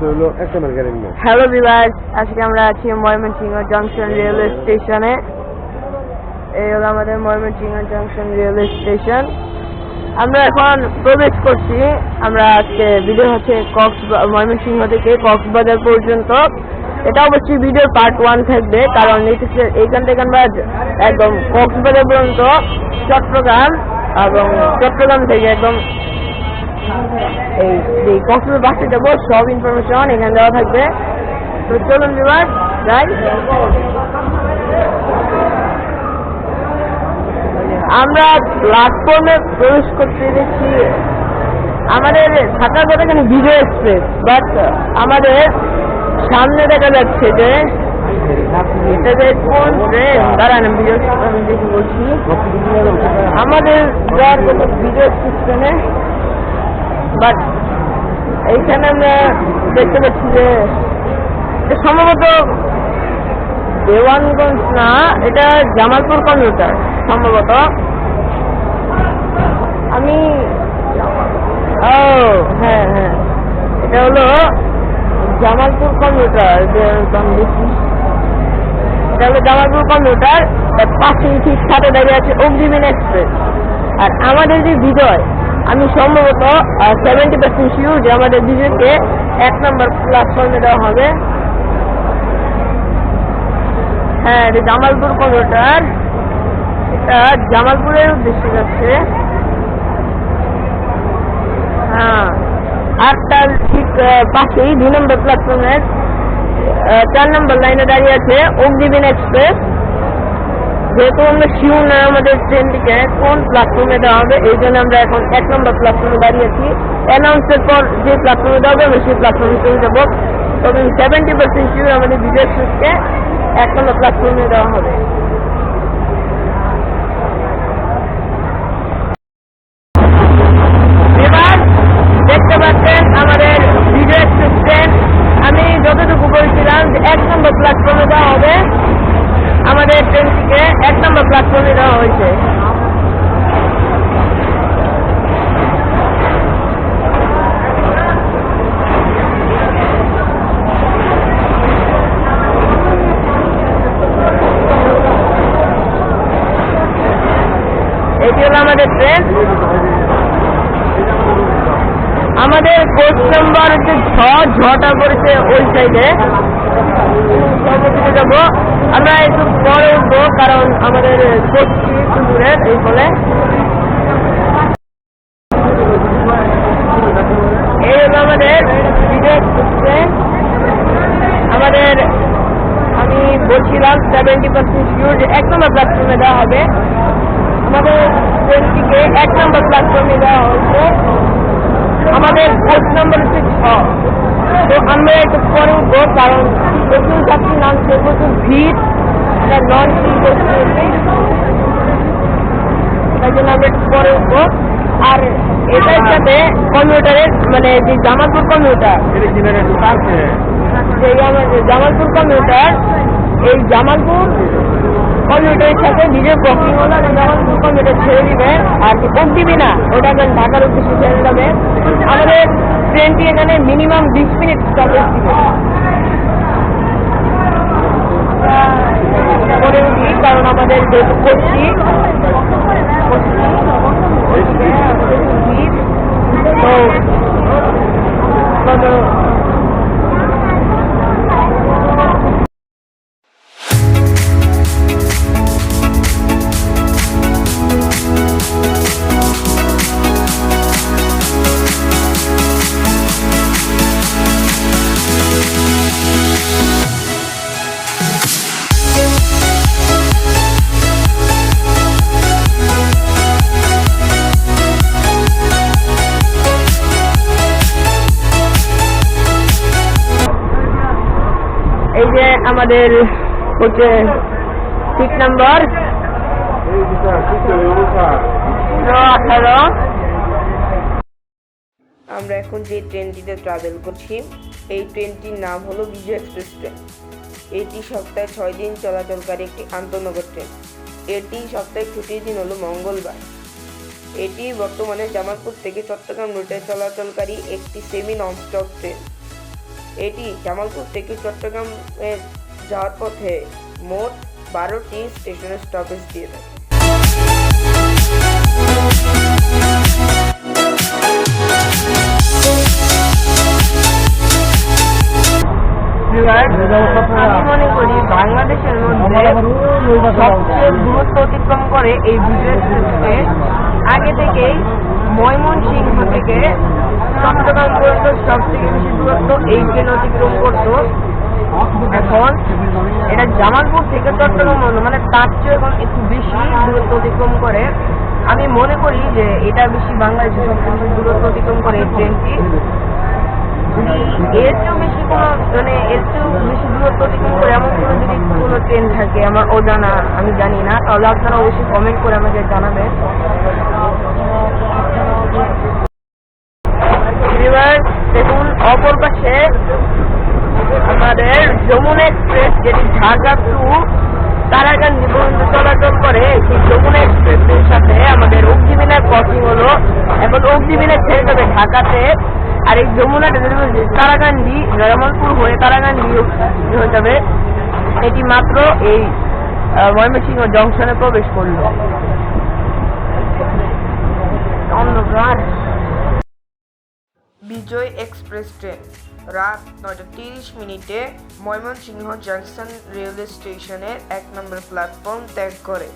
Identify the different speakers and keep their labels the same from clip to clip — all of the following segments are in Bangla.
Speaker 1: হ্যালো বিভাস আজকে আমরা আছি ময়মনসিংহ জংশন রেলওয়ে স্টেশনে। এই হলো আমাদের ময়মনসিংহ জংশন রেলওয়ে স্টেশন। আমরা এখন প্রবেশ করছি। আমরা আজকে ভিডিও হচ্ছে কক্স ময়মনসিংহ থেকে কক্সবাজার পর্যন্ত। এটা অবশ্যই ভিডিওর পার্ট ওয়ান থাকবে, কারণ এইখান থেকে আমরা একদম কক্সবাজার পর্যন্ত, চট্টগ্রাম এবং চট্টগ্রাম থেকে একদম এই যে কক্সবাজার বাসে সব ইনফরমেশন এখানে দেওয়া থাকবে। তো চলুন যাই। আমরা প্ল্যাটফর্মে প্রবেশ করতে দেখছি, আমাদের থাকার কথা এখানে বিজয় এক্সপ্রেস বাট আমাদের সামনে দেখা যাচ্ছে যে কোন আমাদের যাওয়ার বিজয় ট্রেনে বাট এইখানে আমরা দেখতে পাচ্ছি যে সম্ভবত দেওয়ানগঞ্জ না, এটা জামালপুর কম্পিউটার সম্ভবত। আমি হ্যাঁ হ্যাঁ। এটা হলো জামালপুর কম্পিউটার এটা হলো জামালপুর কম্পিউটার পাশে ঠিক সাথে দাঁড়িয়ে আছে অগ্নিবীণ এক্সপ্রেস। আর আমাদের যে বিজয় আমি সম্ভবত সেভেন্টি পার্সেন্ট শিওর যে আমাদের বিজয়কে এক নম্বর প্ল্যাটফর্মে দেওয়া হবে। হ্যাঁ এটা জামালপুর কম্পিউটার এটা জামালপুরের উদ্দেশ্যে যাচ্ছে। হ্যাঁ আর তার ঠিক পাশেই দুই নম্বর প্ল্যাটফর্মের চার নম্বর লাইনে দাঁড়িয়ে আছে অগ্নিবীণ এক্সপ্রেস। যেহেতু আমরা শিওর না আমাদের ট্রেনটিকে কোন প্ল্যাটফর্মে দেওয়া হবে, এই জন্য আমরা এখন এক নম্বর প্ল্যাটফর্মে দাঁড়িয়ে আছি অ্যানাউন্সের পর যে প্ল্যাটফর্মে দেওয়া হবে আমরা সেই প্ল্যাটফর্মে চলে যাব। তবে সেভেন্টি পার্সেন্ট শিওর আমাদের বিজয় এক্সপ্রেসকে এক নম্বর প্ল্যাটফর্মে দেওয়া হবে। এবার দেখতে পাচ্ছেন আমাদের বিজয় ট্রেন আমি যতটুকু বলছিলাম যে এক নম্বর প্ল্যাটফর্মে দেওয়া হবে। আমাদের ট্রেনটিকে এক নম্বর প্ল্যাটফর্মে দেওয়া হয়েছে। এটি হলো আমাদের ট্রেন। আমাদের কোচ নাম্বার হচ্ছে ছ, ঝটা করেছে ওই সাইডে যাব আমরা একটু পরে উঠবো, কারণ আমাদের কোচটি একটু দূরে, এই বলে এই হলো আমাদের আমাদের, আমি বলছিলাম সেভেন্টি পার্সেন্ট যে এক নম্বর প্ল্যাটফর্মে দেওয়া হবে। আমাদের ট্রেনটিকে এক নম্বর প্ল্যাটফর্মে দেওয়া হয়েছে। আমাদের কোচ নাম্বার হচ্ছে ছ। তো আমরা একটু পরে উঠবো, কারণ প্রচুর যাত্রী নামছে প্রচুর ভিড়। এটা নন তাই জন্য আমরা পরে উঠবো। আর এটার সাথে কম্পিউটারের মানে যে জামালপুর কম্পিউটার যে জামালপুর কম্পিউটার এই জামালপুর কম্পিউটারের সাথে নিজের বকিং হলো জামালপুর কম্পিউটার ছেড়ে দিবে। আর দিবি না ওটা এখন ঢাকার উদ্দেশ্যে ছেড়ে যাবে আমাদের ট্রেনটি এখানে মিনিমাম বিশ মিনিট স্টপেজ দিবে করে উঠি কারণ আমাদের যেহেতু করছি তো তো এই যে আমাদের হচ্ছে সিট নাম্বার আঠারো।
Speaker 2: আমরা এখন যে ট্রেনটিতে ট্রাভেল করছি, এই ট্রেনটির নাম হলো বিজয় এক্সপ্রেস ট্রেন। এটি সপ্তাহে ছয় দিন চলাচলকারী একটি আন্তনগর ট্রেন। এটি সপ্তাহে ছুটির দিন হলো মঙ্গলবার। এটি বর্তমানে জামালপুর থেকে চট্টগ্রাম রুটে চলাচলকারী একটি সেমি নন স্টপ ট্রেন। এটি জামালপুর থেকে চট্টগ্রামে যাওয়ার পথে মোট বারোটি স্টেশনের স্টপেজ দিয়ে থাকে
Speaker 1: আমি আগে থেকেই ময়মনসিংহ থেকে চট্টগ্রাম পর্যন্ত সব থেকে বেশি দূরত্ব এই ট্রেন অতিক্রম করতো। এখন এটা জামালপুর থেকে চট্টগ্রাম মানে তার চেয়ে এখন একটু বেশি দূরত্ব অতিক্রম করে। আমি মনে করি যে এটা বেশি বাংলাদেশের সবচেয়ে বেশি দূরত্ব অতিক্রম করে এই ট্রেনটি। এর চেয়েও বেশি কোনো মানে এর চেয়েও বেশি দূরত্ব অতিক্রম করে এমন কোনো যদি কোনো ট্রেন থাকে, আমার অজানা, আমি জানি না, তাহলে আপনারা অবশ্যই কমেন্ট করে আমাকে জানাবেন। দেখুন, অপর পাশে আমাদের যমুনা এক্সপ্রেস যেটি ঢাকা টু তারাকান্দি পর্যন্ত চলাচল করে, সেই যমুনা এক্সপ্রেসের সাথে আমাদের অগ্নিমিনার ক্রসিং হলো। এখন অগ্নিমিনার ছেড়ে যাবে ঢাকাতে। আর এই বলছি, তারাকান্দি জামালপুর হয়ে তারাকান্দি হয়ে যাবে। এটি মাত্র এই ময়মনসিংহ জংশনে প্রবেশ করল।
Speaker 2: বিজয় এক্সপ্রেস ট্রেন রাত নয়টা তিরিশ মিনিটে ময়মনসিংহ জাংশন রেলওয়ে স্টেশনের এক নম্বর প্ল্যাটফর্ম ত্যাগ করে।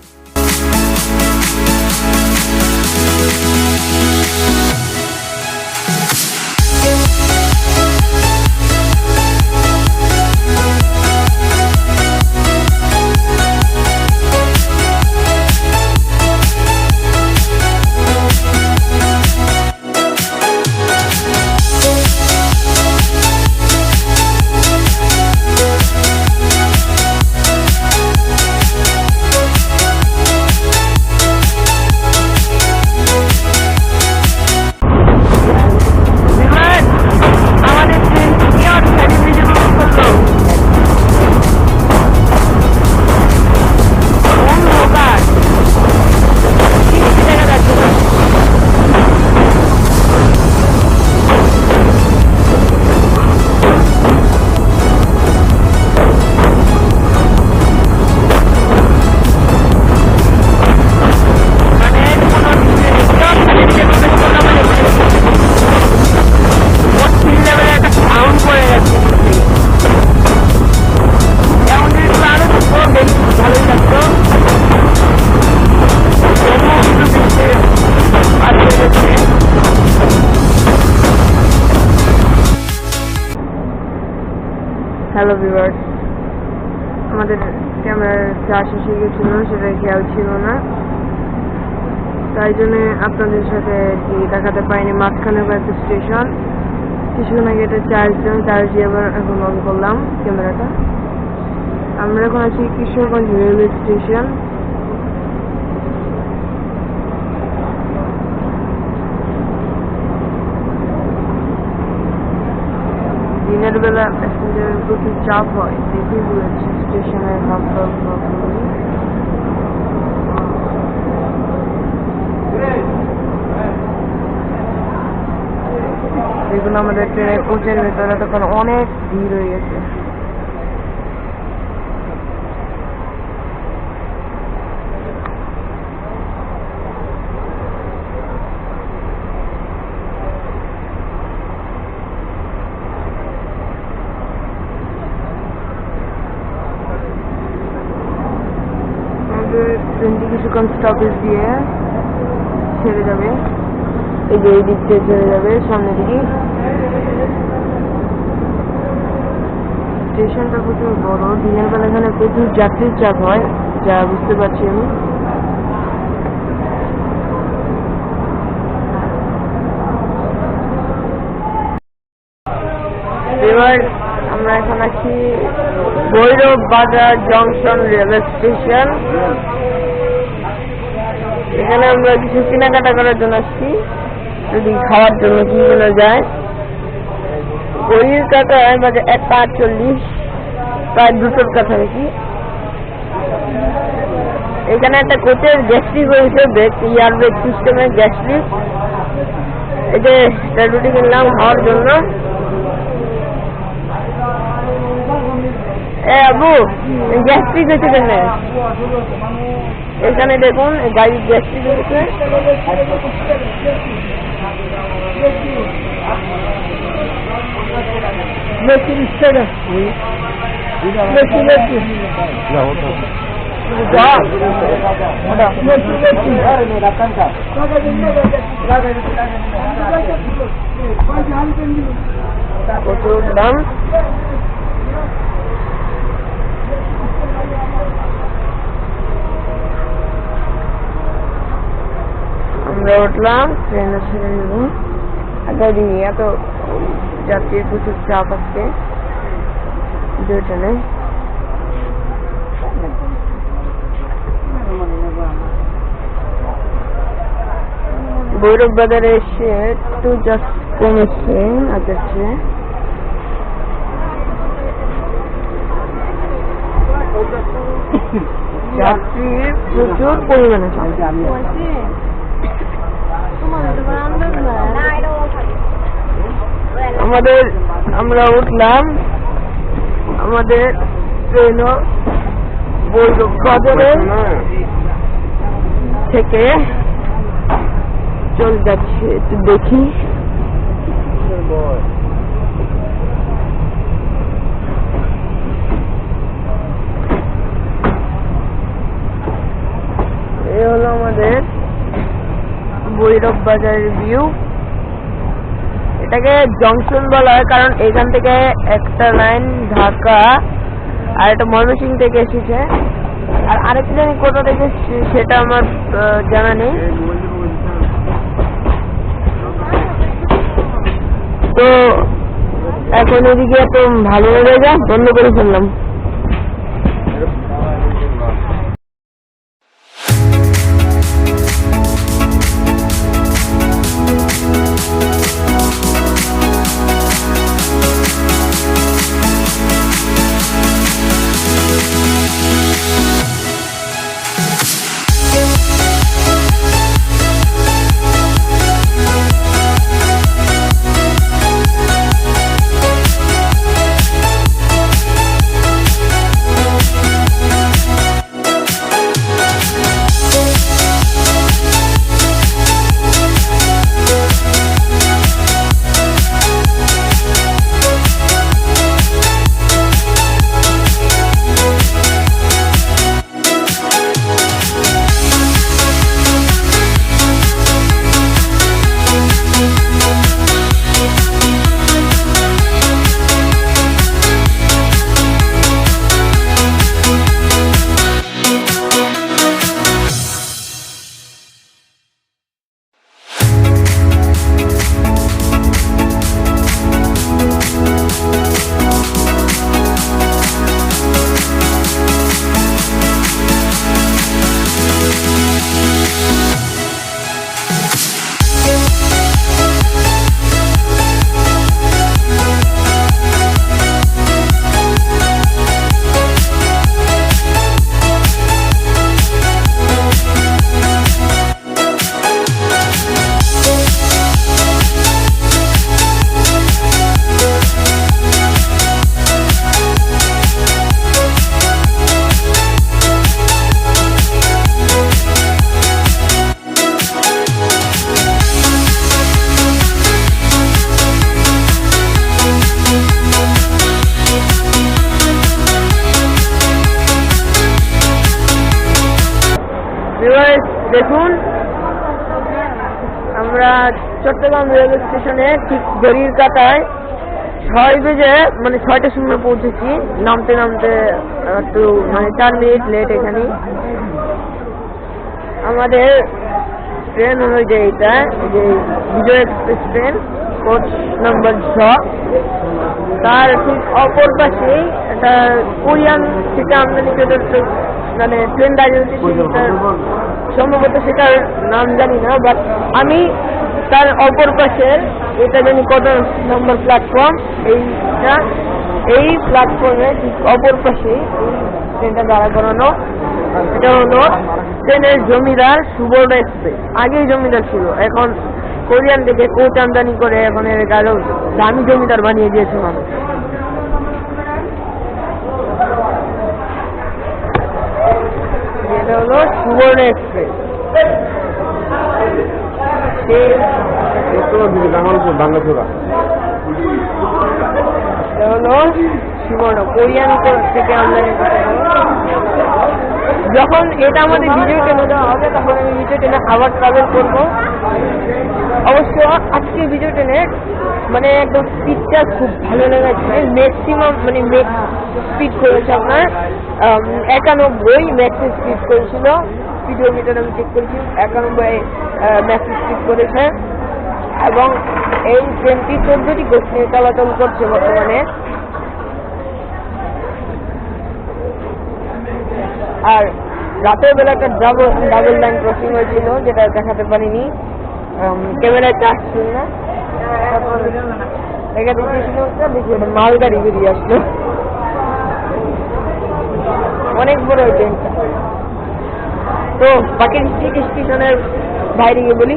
Speaker 1: আপনাদের সাথে কি দেখাতে পারিনি মাঝখানে কয়েকটা স্টেশন কিছুক্ষণ আগে এটা চার্জ দিলাম চার্জ দিয়ে আবার এখন অন করলাম ক্যামেরাটা। আমরা এখন আছি কিশোরগঞ্জ রেলওয়ে স্টেশন দিনের বেলা প্যাসেঞ্জারের প্রচুর চাপ হয়, দেখেই বলেছি স্টেশনের হাফ দেখুন আমাদের ট্রেনের কোচের ভেতরে তখন অনেক ভিড় হয়ে গেছে আমাদের ট্রেনটি কিছুক্ষণ স্টপেজ দিয়ে ছেড়ে যাবে এই যে এই দিক থেকে ছেড়ে যাবে সামনের দিকে স্টেশনটা প্রচুর বড়। দিনের বেলা এখানে প্রচুর যাত্রীর চাপ হয়, যা বুঝতে পারছি আমি। এবার আমরা এখন আছি ভৈরব বাজার জংশন রেলওয়ে স্টেশন। এখানে আমরা কিছু কেনাকাটা করার জন্য আসছি। যদি খাওয়ার জন্য কি যায়। ঘড়ির কাটায় বাজে একটা আটচল্লিশ, প্রায় দুটোর কাছাকাছি। এখানে একটা কোচের গ্যাস্ট্রিক হয়েছে ব্রেক ইয়ার ব্রেক সিস্টেমের গ্যাস্ট্রিক যে রুটি কিনলাম খাওয়ার জন্য। এ আবু গ্যাস্ট্রিক হয়েছে কেন এখানে দেখুন, গাড়ির গ্যাস্ট্রিক হয়েছে। বেশি ইচ্ছে না বেশি বেশি
Speaker 3: না ওটা
Speaker 1: প্রচুর দাম আমরা উঠলাম ট্রেনে ছেড়ে দেব আগে দিই এত যাত্রীর প্রচুর চাপ আজকে দুই ট্রেনে ভৈরব বাজারে এসে একটু জাস্ট কমেছে আগের চেয়ে যাত্রীর প্রচুর পরিমাণে চাপ। আমাদের আমরা উঠলাম, আমাদের বাজারে থেকে চলে যাচ্ছে, একটু দেখি। এ হলো আমাদের বৈরব বাজারের ভিউ এটাকে জংশন বলা হয়, কারণ এখান থেকে একটা লাইন ঢাকা, আর একটা ময়মনসিং থেকে এসেছে। আর আরেকটা জানি কোথা থেকে সেটা আমার জানা নেই। তো এখন এদিকে এত ভালো হয়ে যা বন্ধ করে ফেললাম। ঠিক ঘড়ির কাটায়। ছয় বেজে মানে ছয়টার সময় পৌঁছেছি। নামতে নামতে একটু মানে চার মিনিট লেট এখানে। আমাদের ট্রেন হলো যে এটা এই যে Bijoy express train coach number ছ। তার ঠিক অপর পাশেই একটা কোরিয়ান থেকে আমদানিকৃত মানে ট্রেন দাঁড়িয়ে সম্ভবত সেটার নাম জানি না বাট আমি তার অপর পাশের এটা যেন কত নম্বর প্ল্যাটফর্ম এইটা, এই প্ল্যাটফর্মের অপর পাশে ট্রেনটা দাঁড়া করানো। এটা হলো ট্রেনের জমিদার সুবর্ণ এক্সপ্রেস আগেই জমিদার ছিল। এখন কোরিয়ান থেকে কোচ আমদানি করে এখন এর কারও দামি জমিদার বানিয়ে দিয়েছে মানুষ। এটা হলো সুবর্ণ এক্সপ্রেস যখন এটা আমাদের ভিডিও টেনে দেওয়া হবে, তখন আমি ভিডিও টেনে আবার ট্রাভেল করব। অবশ্য আজকে ভিডিও টেনে মানে একদম স্পিডটা খুব ভালো লেগেছে। ম্যাক্সিমাম মানে স্পিড করেছে আপনার একানব্বই ম্যাক্স স্পিড করেছিল। স্পিডোমিটার আমি চেক করেছি, একানব্বই স্পিড করেছে। এবং এই ট্রেনটি চোদ্দটি নিয়ে চলাচল করছে বর্তমানে। আর রাতের বেলা একটা ডাবল ডাবল লাইন ক্রসিং হয়েছিল, যেটা দেখাতে পারিনি। ক্যামেরায় চার্জ ছিল না। মালগাড়ি বেরিয়ে আসলো। অনেক বড় ওই ট্রেনটা তো বাকি স্টেশনের بھائی نے یہ بولی؟